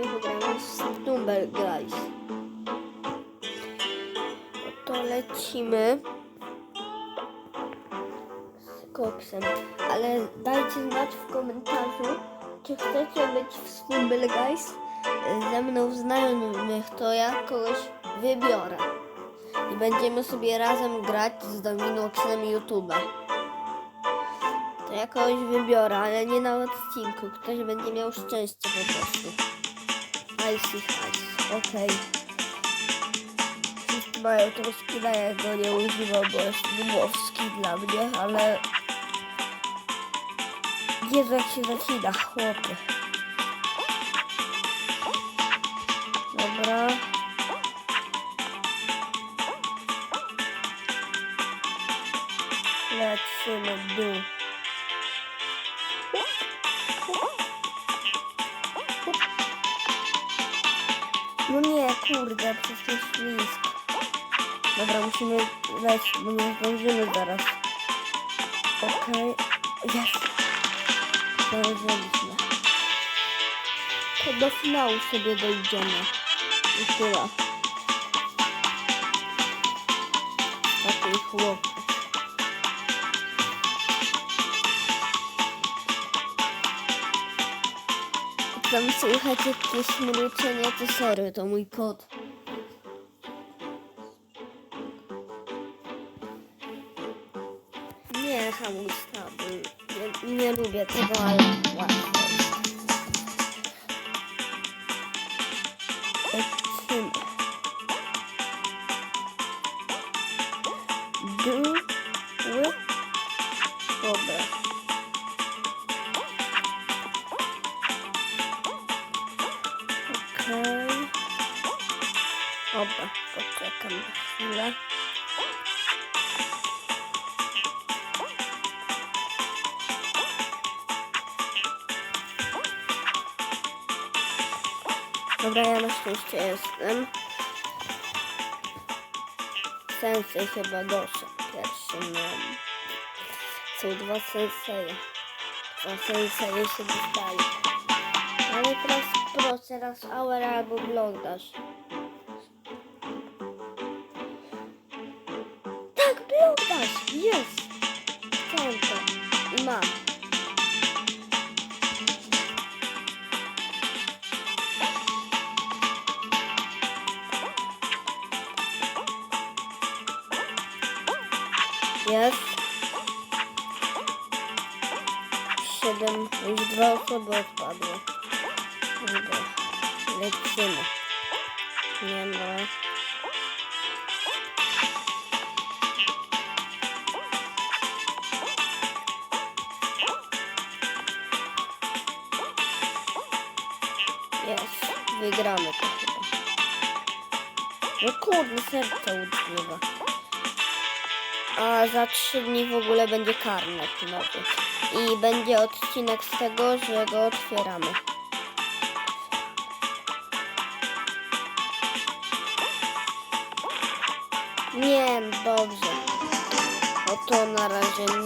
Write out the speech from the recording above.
sobie pogramy z Tumble Guys. No to lecimy z koksem, ale dajcie znać w komentarzu, czy chcecie być w Stumble Guys ze mną znajomych, to ja kogoś wybiorę. I będziemy sobie razem grać z Dominoxem YouTube'a. To ja kogoś wybiorę, ale nie na odcinku. Ktoś będzie miał szczęście po prostu. Icy Ice, okej. Wszyscy mają tego skina, ja go nie używam, bo jest dubowski dla mnie, ale... Jezu, jak się zacina, chłopie. Dobra. Lecimy w dół. No nie, kurde, przez ten ślisk. Dobra, musimy lecieć, bo nie zdążymy zaraz. Okej, jest. Zdążyliśmy. To do finału sobie dojdziemy. I tyle. Taki chłop. Tam słychać jakieś mruczenie, to sorry, to mój kot. Nie, hamuj stawy. Nie, nie lubię tego, ale łatwo. Dobra, poczekam na chwilę. Dobra, ja na szczęście jestem. Sensei chyba doszedł pierwszy miałem. Są dwa senseje. Dwa senseje się dostają. Ale teraz proszę raz Aura albo Blogdash. Jest! Chciałem to. Mam. Jest. Siedem, już dwa osoby odpadły. Lecimy. Nie ma. Wygramy to chyba. No kurde, serce utkliwe. A za trzy dni w ogóle będzie karnet nowy. I będzie odcinek z tego, że go otwieramy. Nie, dobrze. No to na razie